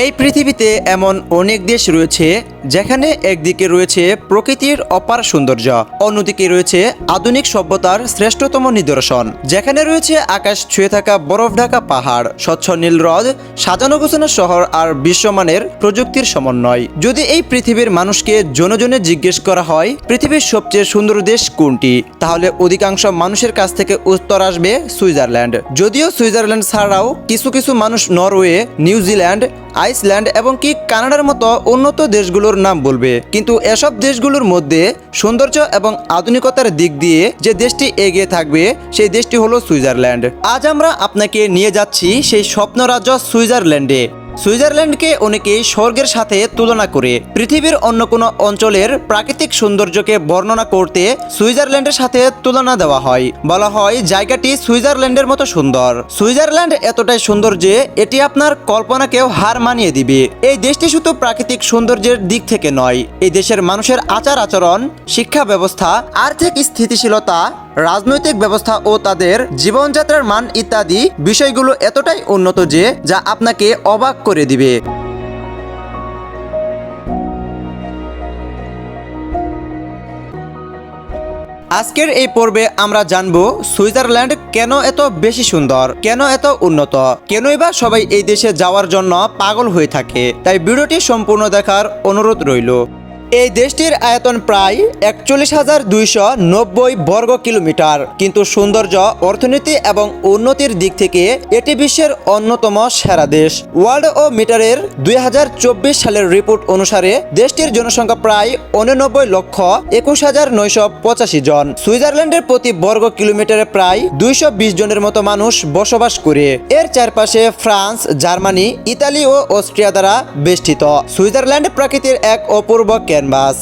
এই পৃথিবীতে এমন অনেক দেশ রয়েছে যেখানে একদিকে রয়েছে প্রকৃতির অপার সৌন্দর্য, অন্যদিকে রয়েছে আধুনিক সভ্যতার শ্রেষ্ঠতম নিদর্শন। যেখানে রয়েছে আকাশ ছুঁয়ে থাকা বরফ ঢাকা পাহাড়, স্বচ্ছ নীল হ্রদ, সাজানো গোছানো শহর আর বিশ্বমানের প্রযুক্তির সমন্বয়। যদি এই পৃথিবীর মানুষকে জনে জনে জিজ্ঞেস করা হয়, পৃথিবীর সবচেয়ে সুন্দর দেশ কোনটি? তাহলে অধিকাংশ মানুষের কাছ থেকে উত্তর আসবে সুইজারল্যান্ড। যদিও সুইজারল্যান্ড ছাড়াও কিছু কিছু মানুষ নরওয়ে নিউজিল্যান্ড আইসল্যান্ড এবং কি কানাডার মতো উন্নত দেশগুলোর নাম বলবে। কিন্তু এসব দেশগুলোর মধ্যে সৌন্দর্য এবং আধুনিকতার দিক দিয়ে যে দেশটি এগিয়ে থাকবে, সেই দেশটি হলো সুইজারল্যান্ড। আজ আমরা আপনাকে নিয়ে যাচ্ছি সেই স্বপ্ন রাজ্য সুইজারল্যান্ডে। সুইজারল্যান্ডকে অনেকেই স্বর্গের সাথে তুলনা করে পৃথিবীর অন্য কোনো অঞ্চলের প্রাকৃতিক সৌন্দর্যকে বর্ণনা করতে সুইজারল্যান্ডের সাথে তুলনা দেওয়া হয়। বলা হয়, জায়গাটি সুইজারল্যান্ডের মতো সুন্দর। সুইজারল্যান্ড এতটাই সুন্দর যে এটি আপনার কল্পনাকেও হার মানিয়ে দিবে। এই দেশটি শুধু প্রাকৃতিক সৌন্দর্যের দিক থেকে নয়, এই দেশের মানুষের আচার আচরণ শিক্ষা ব্যবস্থা, আর্থিক স্থিতিশীলতা রাজনৈতিক ব্যবস্থা ও তাদের জীবনযাত্রার মান ইত্যাদি বিষয়গুলো এতটাই উন্নত যে, যা আপনাকে অবাক করে দিবে। আজকের এই পর্বে আমরা জানব সুইজারল্যান্ড কেন এত বেশি সুন্দর, কেন এত উন্নত, কেনই বা সবাই এই দেশে যাওয়ার জন্য পাগল হয়ে থাকে। তাই ভিডিওটি সম্পূর্ণ দেখার অনুরোধ রইল। এই দেশটির আয়তন প্রায় একচল্লিশ হাজার দুইশো নব্বই বর্গ কিলোমিটার। কিন্তু সৌন্দর্য, অর্থনীতি এবং উন্নতির দিক থেকে এটি বিশ্বের অন্যতম সেরা দেশ। ওয়ার্ল্ড ও মিটারের দুই হাজার চব্বিশ সালের রিপোর্ট অনুসারে দেশটির জনসংখ্যা প্রায় উননব্বই লক্ষ একুশ হাজার নয়শো পঁচাশি জন। সুইজারল্যান্ডের প্রতি বর্গ কিলোমিটারে প্রায় দুইশো বিশ জনের মতো মানুষ বসবাস করে। এর চারপাশে ফ্রান্স, জার্মানি, ইতালি ও অস্ট্রিয়া দ্বারা বেষ্টিত। সুইজারল্যান্ড প্রকৃতির এক অপূর্ব ক্যানভাস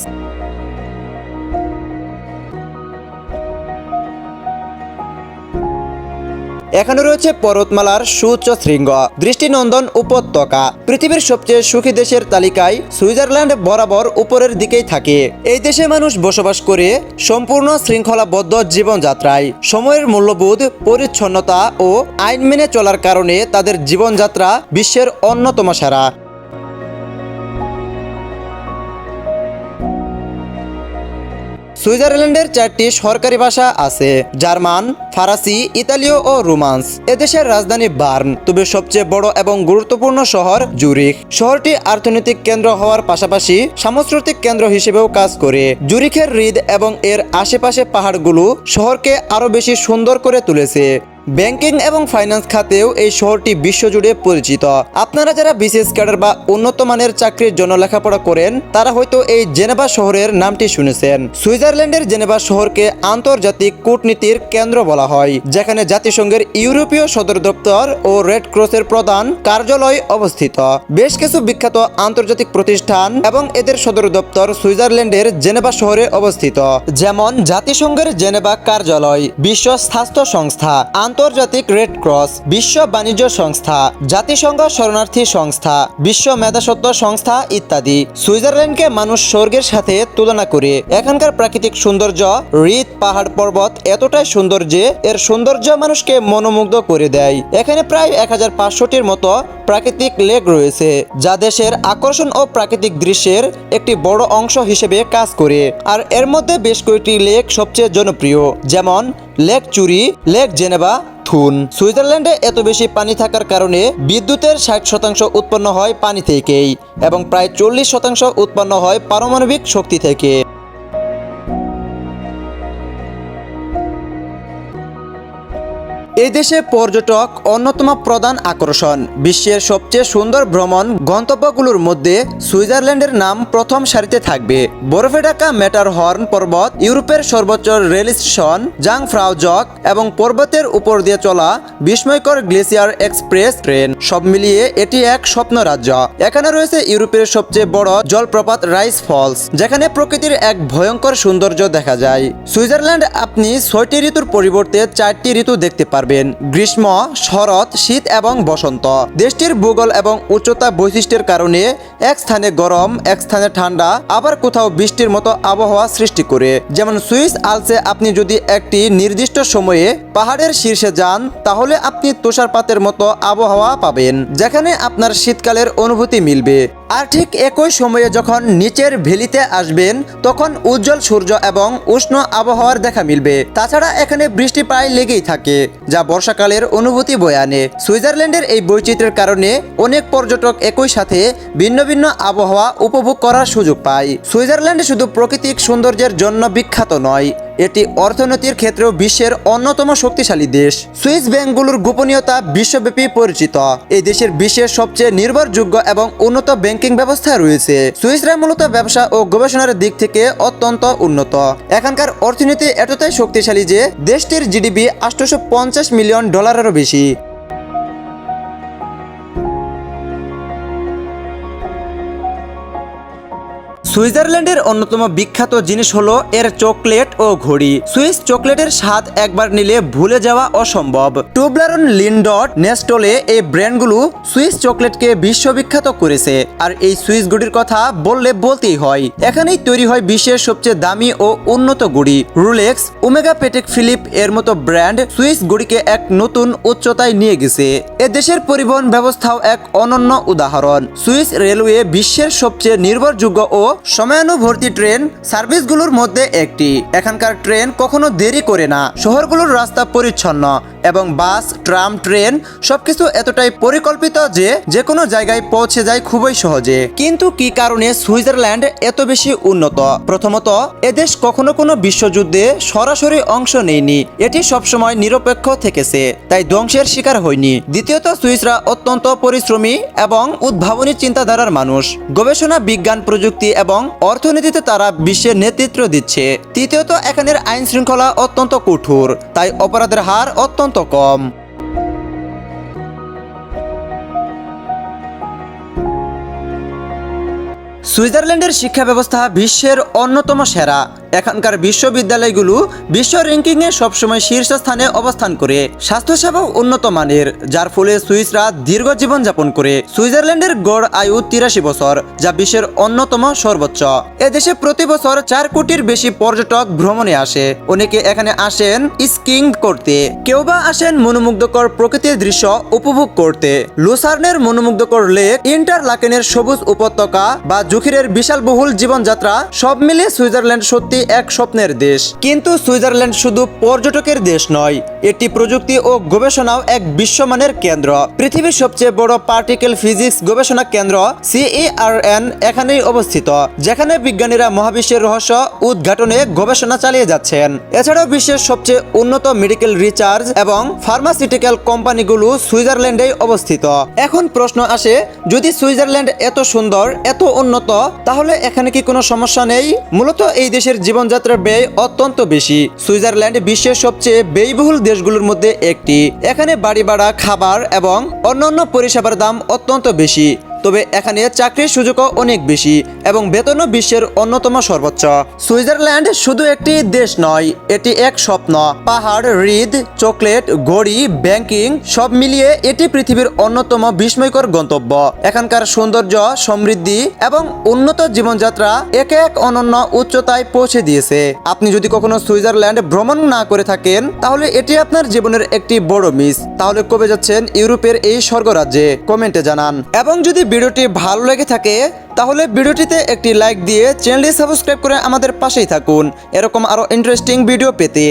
এখানে রয়েছে পর্বতমালার সুউচ্চ শৃঙ্গ, দৃষ্টিনন্দন উপত্যকা। পৃথিবীর সবচেয়ে সুখী দেশের তালিকায় সুইজারল্যান্ড বরাবর উপরের দিকেই থাকে। এই দেশে মানুষ বসবাস করে সম্পূর্ণ শৃঙ্খলাবদ্ধ জীবনযাত্রায়। সময়ের মূল্যবোধ, পরিচ্ছন্নতা ও আইন মেনে চলার কারণে তাদের জীবনযাত্রা বিশ্বের অন্যতম সেরা। সুইজারল্যান্ডের চারটি সরকারি ভাষা আছে, জার্মান, ফারাসি, ইতালীয় ও রোমান্স। এদেশের রাজধানী বার্ন, তবে সবচেয়ে বড় এবং গুরুত্বপূর্ণ শহর জুরিখ। শহরটি অর্থনৈতিক কেন্দ্র হওয়ার পাশাপাশি সাংস্কৃতিক কেন্দ্র হিসেবেও কাজ করে। জুরিখের হৃদ এবং এর আশেপাশে পাহাড়গুলো শহরকে আরও বেশি সুন্দর করে তুলেছে। ব্যাংকিং এবং ফাইন্যান্স খাতেও এই শহরটি বিশ্বজুড়ে পরিচিত। আপনারা যারা বিশেষ ক্যাডার বা উন্নত মানের চাকরির জন্য লেখাপড়া করেন, তারা হয়তো এই জেনেভা শহরের নামটি শুনেছেন। সুইজারল্যান্ডের জেনেভা শহরকে আন্তর্জাতিক কূটনীতির কেন্দ্র বলা হয়, যেখানে জাতিসংঘের ইউরোপীয় সদর দপ্তর ও রেড ক্রসের প্রধান কার্যালয় অবস্থিত। বেশ কিছু বিখ্যাত আন্তর্জাতিক প্রতিষ্ঠান এবং এদের সদর দপ্তর সুইজারল্যান্ডের জেনেভা শহরে অবস্থিত, যেমন জাতিসংঘের জেনেভা কার্যালয়, বিশ্ব স্বাস্থ্য সংস্থা আন্তর্জাতিক রেড ক্রস বিশ্ব বাণিজ্য সংস্থা, জাতিসংঘ শরণার্থী সংস্থা, বিশ্ব মেধাসত্ব সংস্থা ইত্যাদি। সুইজারল্যান্ডকে মানুষ স্বর্গের সাথে তুলনা করে। এখানকার প্রাকৃতিক সৌন্দর্য হৃদ পাহাড়, পর্বত এতটাই সুন্দর যে এর সৌন্দর্য মানুষকে মনোমুগ্ধ করে দেয়। এখানে প্রায় এক হাজার পাঁচশোটির মতো প্রাকৃতিক লেক রয়েছে, যা দেশের আকর্ষণ ও প্রাকৃতিক দৃশ্যের একটি বড় অংশ হিসেবে কাজ করে। আর এর মধ্যে বেশ কয়েকটি লেক সবচেয়ে জনপ্রিয়, যেমন লেক চুরি, লেক জেনেভা, থুন। সুইজারল্যান্ডে এত বেশি পানি থাকার কারণে বিদ্যুতের ষাট শতাংশ উৎপন্ন হয় পানি থেকেই এবং প্রায় চল্লিশ শতাংশ উৎপন্ন হয় পারমাণবিক শক্তি থেকে। এই দেশে পর্যটক অন্যতম প্রধান আকর্ষণ। বিশ্বের সবচেয়ে সুন্দর ভ্রমণ গন্তব্যগুলোর মধ্যে সুইজারল্যান্ডের নাম প্রথম সারিতে থাকবে। বরফে ঢাকা মেটার হর্ন পর্বত, ইউরোপের সর্বোচ্চ রেল স্টেশন জাং ফ্রাউজক এবং পর্বতের উপর দিয়ে চলা বিস্ময়কর গ্লেসিয়ার এক্সপ্রেস ট্রেন। সব মিলিয়ে এটি এক স্বপ্ন রাজ্য। এখানে রয়েছে ইউরোপের সবচেয়ে বড় জলপ্রপাত রাইস ফলস, যেখানে প্রকৃতির এক ভয়ঙ্কর সৌন্দর্য দেখা যায়। সুইজারল্যান্ড আপনি ছয়টি ঋতুর পরিবর্তে চারটি ঋতু দেখতে পারবেন। পাবেন গ্রীষ্ম, শরৎ, শীত এবং বসন্ত। দেশটির ভূগোল এবং উচ্চতা বৈশিষ্ট্যের কারণে এক স্থানে গরম, এক স্থানে ঠান্ডা, আবার কোথাও বৃষ্টির মতো আবহাওয়া সৃষ্টি করে। যেমন সুইস আলসে আপনি যদি একটি নির্দিষ্ট সময়ে পাহাড়ের শীর্ষে যান, তাহলে আপনি তুষারপাতের মতো আবহাওয়া পাবেন, যেখানে আপনার শীতকালের অনুভূতি মিলবে। আর ঠিক একই সময়ে যখন নিচের ভেলিতে আসবেন, তখন উজ্জ্বল সূর্য এবং উষ্ণ আবহাওয়ার দেখা মিলবে। তাছাড়া এখানে বৃষ্টি প্রায় লেগেই থাকে, যা বর্ষাকালের অনুভূতি বয়ে আনে। সুইজারল্যান্ডের এই বৈচিত্র্যের কারণে অনেক পর্যটক একই সাথে ভিন্ন ভিন্ন আবহাওয়া উপভোগ করার সুযোগ পায়। সুইজারল্যান্ড শুধু প্রাকৃতিক সৌন্দর্যের জন্য বিখ্যাত নয় এটি অর্থনীতির ক্ষেত্রেও বিশ্বের অন্যতম শক্তিশালী দেশ। সুইস ব্যাংকগুলোর গোপনীয়তা বিশ্বব্যাপী পরিচিত। এই দেশের বিশ্বের সবচেয়ে নির্ভরযোগ্য এবং উন্নত ব্যাংকিং ব্যবস্থা রয়েছে। সুইসরা মূলত ব্যবসা ও গবেষণার দিক থেকে অত্যন্ত উন্নত। এখানকার অর্থনীতি এতটাই শক্তিশালী যে দেশটির জিডিপি আটশোশো মিলিয়ন ডলারেরও বেশি। সুইজারল্যান্ডের অন্যতম বিখ্যাত জিনিস হলো এর চকলেট ও ঘড়ি। সুইস চকলেটের স্বাদ একবার নিলে ভুলে যাওয়া অসম্ভব। টুবলারন লিন্ডট নেস্টলে এই ব্র্যান্ডগুলো সুইস চকলেটকে বিশ্ববিখ্যাত করেছে। আর এই সুইস গুড়ির কথা বললে বলতেই হয়। এখানেই তৈরি হয় বিশ্বের সবচেয়ে দামি ও উন্নত গুড়ি। রুলেক্স, ওমেগা পেটেক ফিলিপ এর মতো ব্র্যান্ড সুইস গুড়িকে এক নতুন উচ্চতায় নিয়ে গেছে। এ দেশের পরিবহন ব্যবস্থাও এক অনন্য উদাহরণ। সুইস রেলওয়ে বিশ্বের সবচেয়ে নির্ভরযোগ্য ও সময়ানুবর্তী ট্রেন সার্ভিসগুলোর মধ্যে একটি। এখানকার ট্রেন কখনো দেরি করে না। শহরগুলোর রাস্তা পরিচ্ছন্ন এবং বাস, ট্রাম, ট্রেন সবকিছু এতটাই পরিকল্পিত যে যে কোনো জায়গায় পৌঁছে যায় খুবই সহজে। কিন্তু কি কারণে সুইজারল্যান্ড এত বেশি উন্নত? প্রথমত, এদেশ কখনো কোনো বিশ্বযুদ্ধে সরাসরি অংশ নেয়নি। এটি সবসময় নিরপেক্ষ থেকেছে, তাই ধ্বংসের শিকার হয়নি। দ্বিতীয়ত, সুইসরা অত্যন্ত পরিশ্রমী এবং উদ্ভাবনী চিন্তাধারার মানুষ। গবেষণা, বিজ্ঞান, প্রযুক্তি এবং অর্থনীতিতে তারা বিশ্বের নেতৃত্ব দিচ্ছে। তৃতীয়ত, এখানের আইন শৃঙ্খলা অত্যন্ত কঠোর, তাই অপরাধের হার অত্যন্ত কম। সুইজারল্যান্ডের শিক্ষা ব্যবস্থা বিশ্বের অন্যতম সেরা। এখানকার বিশ্ববিদ্যালয়গুলো বিশ্ব র্যাঙ্কিংয়ে সবসময় শীর্ষস্থানে অবস্থান করে, স্বাস্থ্যসেবাও উন্নত মানের, যার ফলে সুইসরা দীর্ঘ জীবনযাপন করে। সুইজারল্যান্ডের গড় আয়ু তিরাশি বছর, যা বিশ্বের অন্যতম সর্বোচ্চ। এদেশে প্রতি বছর চার কোটির বেশি পর্যটক ভ্রমণে আসে। অনেকে এখানে আসেন স্কিং করতে। কেউ বা আসেন মনোমুগ্ধকর প্রকৃতির দৃশ্য উপভোগ করতে। লুসার্নের মনোমুগ্ধকর লেক, ইন্টারলাকেনের সবুজ উপত্যকা বা জুখিরের বিশাল বহুল জীবনযাত্রা, সব মিলিয়ে সুইজারল্যান্ড সত্যি এক স্বপ্নের দেশ। কিন্তু সুইজারল্যান্ড শুধু পর্যটকের দেশ নয়, এটি প্রযুক্তি ও গবেষণাও এক বিশ্বমানের কেন্দ্র। পৃথিবীর সবচেয়ে বড় পার্টিকেল ফিজিক্স গবেষণা কেন্দ্র সিএআরএন এখানেই অবস্থিত, যেখানে বিজ্ঞানীরা মহাবিশ্বের রহস্য উদ্ঘাটনে গবেষণা চালিয়ে যাচ্ছেন। এছাড়াও বিশ্বের সবচেয়ে উন্নত মেডিকেল রিচার্জ এবং ফার্মাসিউটিক্যাল কোম্পানিগুলো সুইজারল্যান্ডেই অবস্থিত। এখন প্রশ্ন আসে, যদি সুইজারল্যান্ড এত সুন্দর, এত উন্নত, তাহলে এখানে কি কোনো সমস্যা নেই? মূলত এই দেশের জীবনযাত্রার ব্যয় অত্যন্ত বেশি। সুইজারল্যান্ড বিশ্বের সবচেয়ে ব্যয়বহুল দেশগুলোর মধ্যে একটি। এখানে বাড়ি ভাড়া, খাবার এবং অন্যান্য পরিষেবার দাম অত্যন্ত বেশি। তবে এখানে চাকরির সুযোগও অনেক বেশি এবং বেতনও বিশ্বের অন্যতম সর্বোচ্চ। সুইজারল্যান্ড শুধু একটি দেশ নয়, এটি এক স্বপ্ন। পাহাড়, হৃদ, চকলেট, ঘড়ি, ব্যাংকিং, সব মিলিয়ে এটি পৃথিবীর অন্যতম বিস্ময়কর গন্তব্য। এখানকার সৌন্দর্য, সমৃদ্ধি এবং উন্নত জীবনযাত্রা একে এক অনন্য উচ্চতায় পৌঁছে দিয়েছে। আপনি যদি কখনো সুইজারল্যান্ড ভ্রমণ না করে থাকেন, তাহলে এটি আপনার জীবনের একটি বড় মিস। তাহলে কবে যাচ্ছেন ইউরোপের এই স্বর্গরাজ্যে? কমেন্টে জানান। এবং যদি ভিডিওটি ভালো লেগে থাকে, তাহলে ভিডিওটিতে একটি লাইক দিয়ে চ্যানেলটি সাবস্ক্রাইব করে আমাদের পাশেই থাকুন। এরকম আরও ইন্টারেস্টিং ভিডিও পেতে।